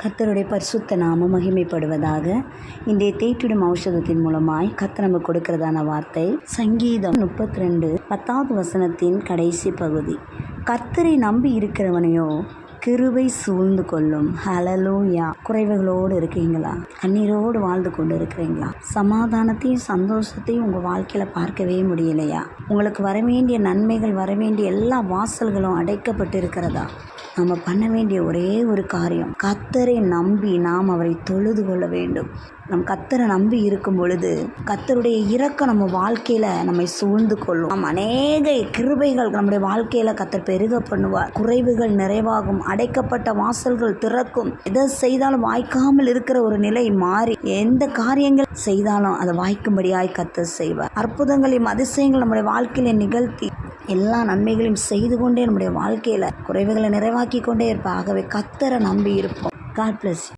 கர்த்தருடைய பரிசுத்த நாம மகிமைப்படுவதாக இன்றைய தேற்றிடும் ஔஷதத்தின் மூலமாய் கர்த்தர் நம்ம கொடுக்கிறதான வார்த்தை. சங்கீதம் முப்பத்தி ரெண்டு பத்தாவது வசனத்தின் கடைசி பகுதி. கர்த்தரை நம்பி இருக்கிறவனையோ கிருவை சூழ்ந்து கொள்ளும். ஹலலூயா குறைவுகளோடு இருக்கீங்களா? கண்ணீரோடு வாழ்ந்து கொண்டு இருக்கிறீங்களா சமாதானத்தையும் சந்தோஷத்தையும் உங்கள் வாழ்க்கையில் பார்க்கவே முடியலையா? உங்களுக்கு வர வேண்டிய நன்மைகள் வர வேண்டிய எல்லா வாசல்களும் அடைக்கப்பட்டு இருக்கிறதா நம்ம பண்ண வேண்டிய ஒரே ஒரு காரியம் கத்தரை நம்பி நாம் அவரை தொழுது கொள்ள வேண்டும். நம் கத்தரை நம்பி இருக்கும் பொழுது கத்தருடைய இரக்கம் நம்ம வாழ்க்கையில் நம்மை சூழ்ந்து கொள்ளும். நம் அநேக கிருபைகள் நம்முடைய வாழ்க்கையில் கத்தர் பெருக பண்ணுவார். குறைவுகள் நிறைவாகும் அடைக்கப்பட்ட வாசல்கள் திறக்கும். எதை செய்தாலும் வாய்க்காமல் இருக்கிற ஒரு நிலை மாறி எந்த காரியங்கள் செய்தாலும் அதை வாய்க்கும்படியாய் கத்தர் செய்வார். அற்புதங்களையும் அதிசயங்கள் நம்முடைய வாழ்க்கையில நிகழ்த்தி எல்லா நன்மைகளையும் செய்து கொண்டே நம்முடைய வாழ்க்கையில் குறைவுகளை நிறைவாக்கி கொண்டே இருப்பார் ஆகவே கத்தரை நம்பி இருப்போம். God plus